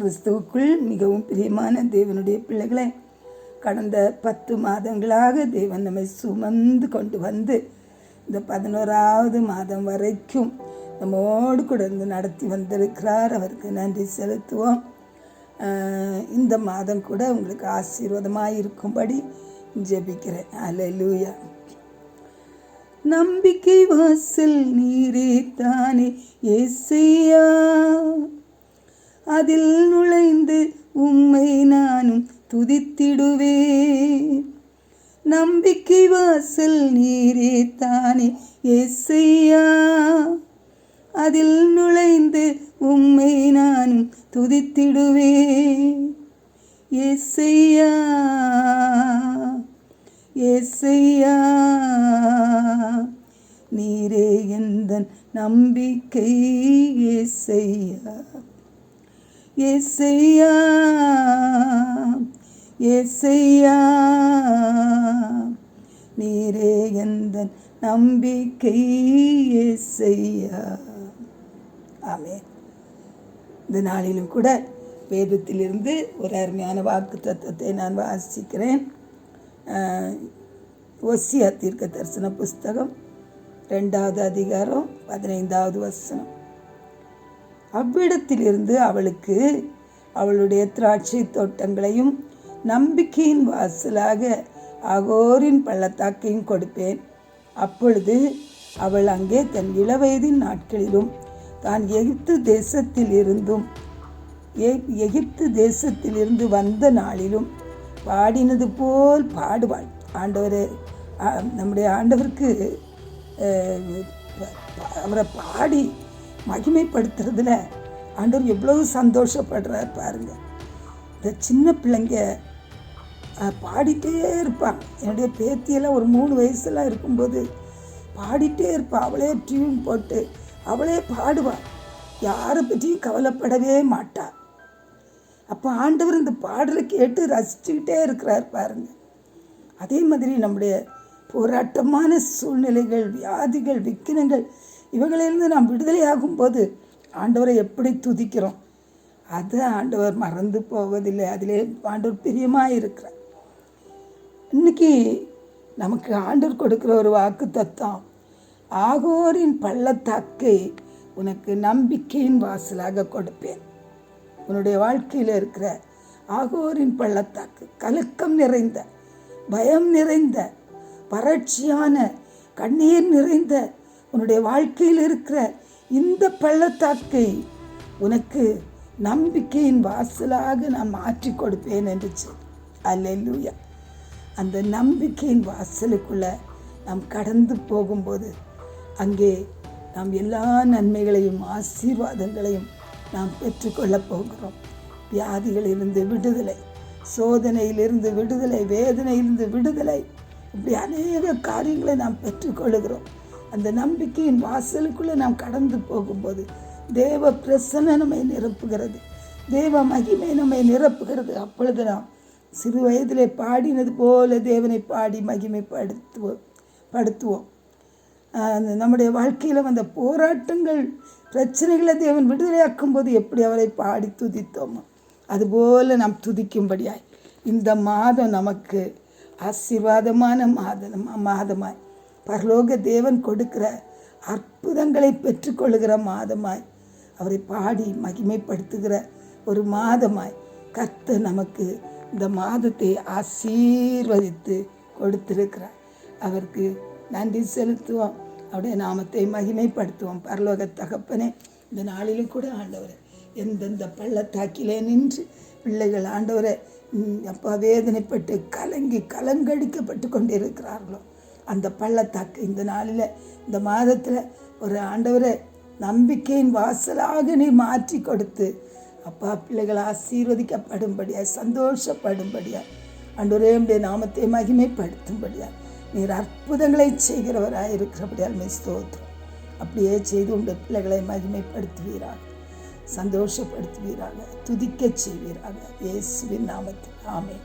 கிறிஸ்துவுக்குள் மிகவும் பிரியமான தேவனுடைய பிள்ளைகளை கடந்த பத்து மாதங்களாக தேவன் நம்மை சுமந்து கொண்டு வந்து இந்த பதினோராவது மாதம் வரைக்கும் நம்மோடு கூட இருந்து நடத்தி வந்திருக்கிறார். அவருக்கு நன்றி செலுத்துவோம். இந்த மாதம் கூட உங்களுக்கு ஆசீர்வாதமாக இருக்கும்படி ஜெபிக்கிறேன். அலலூயா நம்பிக்கை வாசல் நீரே தானே ஏசையா. அதில் நுழைந்து உம்மை நானும் துதித்திடுவே நம்பிக்கை வாசல் நீரே தானே எஸ்ஐயா அதில் நுழைந்து உம்மை நானும் துதித்திடுவே எஸ்ஐயா எஸ்ஐயா நீரே எந்தன் நம்பிக்கை எஸ்ஐயா ஏசையா ஏசையா நீரே எந்தன் நம்பிக்கை ஏசையா ஆமே இந்த நாளிலும் கூட வேதத்திலிருந்து ஒரு அருமையான வாக்கு தத்துவத்தை நான் வாசிக்கிறேன். ஒசியா தீர்க்க தரிசன புஸ்தகம் ரெண்டாவது அதிகாரம் பதினைந்தாவது வசனம். அவ்விடத்திலிருந்து அவளுக்கு அவளுடைய திராட்சை தோட்டங்களையும் நம்பிக்கையின் வாசலாக அகோரின் பள்ளத்தாக்கையும் கொடுப்பேன். அப்பொழுது அவள் அங்கே தன் இளவயதின் நாட்களிலும் தான் எகிப்து தேசத்தில் இருந்தும் எகிப்து தேசத்திலிருந்து வந்த நாளிலும் பாடினது போல் பாடுவாள். ஆண்டவர் நம்முடைய ஆண்டவருக்கு அவரை பாடி மகிமைப்படுத்துறதுல ஆண்டவர் எவ்வளவு சந்தோஷப்படுறார் பாருங்க. இந்த சின்ன பிள்ளைங்க பாடிட்டே இருப்பாங்க. என்னுடைய பேத்தியெல்லாம் ஒரு மூணு வயசுலாம் இருக்கும்போது பாடிட்டே இருப்பாள் அவளே டியூன் போட்டு அவளே பாடுவாள் யாரை பற்றியும் கவலைப்படவே மாட்டாள் அப்போ ஆண்டவர் இந்த பாடலை கேட்டு ரசிச்சுக்கிட்டே இருக்கிறார் பாருங்க. அதே மாதிரி நம்முடைய போராட்டமான சூழ்நிலைகள் வியாதிகள் விக்கினங்கள் இவைகளிலிருந்து நாம் விடுதலையாகும் போது ஆண்டவரை எப்படி துதிக்கிறோம்? அது ஆண்டவர் மறந்து போவதில்லை. அதிலே ஆண்டவர் பிரியமாக இருக்கிறார். இன்னைக்கு நமக்கு ஆண்டவர் கொடுக்குற ஒரு வாக்கு தத்துவம் ஆகோரின் பள்ளத்தாக்கை உனக்கு நம்பிக்கையின் வாசலாக கொடுப்பேன். உன்னுடைய வாழ்க்கையில் இருக்கிற ஆகோரின் பள்ளத்தாக்கு கலக்கம் நிறைந்த பயம் நிறைந்த வறட்சியான கண்ணீர் நிறைந்த உன்னுடைய வாழ்க்கையில் இருக்கிற இந்த பள்ளத்தாக்கை உனக்கு நம்பிக்கையின் வாசலாக நான் மாற்றி கொடுப்பேன் என்று சொல். அல்லேலூயா. அந்த நம்பிக்கையின் வாசலுக்குள்ள நாம் கடந்து போகும்போது அங்கே நாம் எல்லா நன்மைகளையும் ஆசீர்வாதங்களையும் நாம் பெற்றுக்கொள்ளப் போகிறோம். வியாதிகளிலிருந்து விடுதலை சோதனையிலிருந்து விடுதலை வேதனையிலிருந்து விடுதலை இப்படி அநேக காரியங்களை நாம் பெற்றுக்கொள்கிறோம் அந்த நம்பிக்கையின் வாசலுக்குள்ளே நாம் கடந்து போகும்போது தேவ பிரசன்ன நம்மை நிரப்புகிறது. தேவ மகிமை நம்மை நிரப்புகிறது. அப்பொழுது நாம் சிறு வயதிலே பாடினது போல தேவனை பாடி மகிமைப்படுத்துவோம். படுத்துவோம். நம்முடைய வாழ்க்கையில் வந்த போராட்டங்கள் பிரச்சனைகளை தேவன் விடுதலையாக்கும் போது எப்படி அவரை பாடி துதித்தோமோ அதுபோல நாம் துதிக்கும்படியாய் இந்த மாதம் நமக்கு ஆசீர்வாதமான மாதம் மாதமாய் பரலோக தேவன் கொடுக்கிற அற்புதங்களை பெற்றுக்கொள்ளுகிற மாதமாய் அவரை பாடி மகிமைப்படுத்துகிற ஒரு மாதமாய் கர்த்தர் நமக்கு இந்த மாதத்தை ஆசீர்வதித்து கொடுத்திருக்கிறார். அவருக்கு நன்றி செலுத்துவோம். அவருடைய நாமத்தை மகிமைப்படுத்துவோம். பரலோக தகப்பனே இந்த நாளிலும் கூட ஆண்டவரை எந்தெந்த பள்ளத்தாக்கிலே நின்று பிள்ளைகள் ஆண்டவரை அப்பா வேதனைப்பட்டு கலங்கி கலங்கடிக்கப்பட்டு கொண்டிருக்கிறார்களோ அந்த பள்ளத்தாக்கு இந்த நாளில் இந்த மாதத்தில் ஒரு ஆண்டவரை நம்பிக்கையின் வாசலாக நீ மாற்றி கொடுத்து அப்பா பிள்ளைகள் ஆசீர்வதிக்கப்படும்படியா சந்தோஷப்படும்படியா ஆண்டவரே உடைய நாமத்தை மகிமைப்படுத்தும்படியா நீர் அற்புதங்களை செய்கிறவராக இருக்கிறபடியால் மே ஸ்தோத்திரம். அப்படியே செய்து உண்டு பிள்ளைகளை மகிமைப்படுத்துவீராக சந்தோஷப்படுத்துவீராக துதிக்கச் செய்வீராக இயேசுவின் நாமத்தில். ஆமென்.